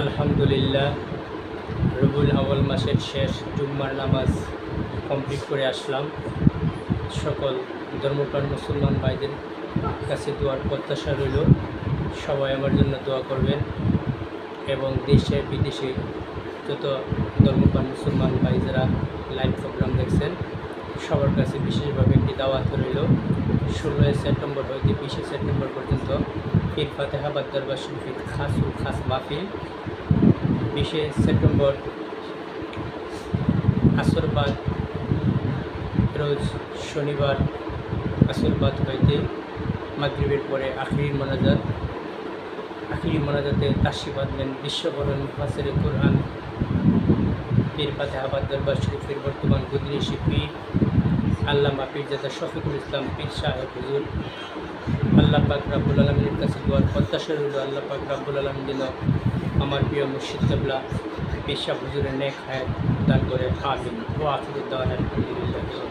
আলহামদুলিল্লাহ, রবুল আওয়াল মাসের শেষ জুম্মার নামাজ কমপ্লিট করে আসলাম। সকল ধর্মপ্রাণ মুসলমান ভাইদের কাছে দোয়ার প্রত্যাশা রইল। সবাই আমার জন্য দোয়া করবেন এবং দেশে, বিদেশে যত ধর্মপ্রাণ মুসলমান ভাই যারা লাইভ প্রোগ্রাম দেখছেন, সবার কাছে বিশেষভাবে একটি দাওয়াত রইল। ষোলোই সেপ্টেম্বর হইতে বিশে সেপ্টেম্বর পর্যন্ত পীর ফাতেহাবাদ দরবার শরীফের খাস ও খাস মাহফিল। বিশে সেপ্টেম্বর আসরবাদ রোজ শনিবার আসরবাদ হইতে মাগরিবের পরে আখিরি মোনাজাত। আখিরি মোনাজাতে তাসি বাঁধলেন বিশ্ববরণ ফাসের কোরআন। পীর ফাতেহাবাদ দরবার শরীফের বর্তমান গুদিনী শিল্পী আল্লামা পীরজাদা শফিকুল ইসলাম পীর সাহেব, হুজুর। আল্লাহ পাক রাব্বুল আলমিনের কাছে দোয়ার প্রত্যাশা রইল। আল্লাহ পাক রাব্বুল আলম যেন আমার প্রিয় মুর্শিদ কাবলা পেশা হুজুরের নেক হায়াত দান করে। আমিন। ও রবিল আলমিন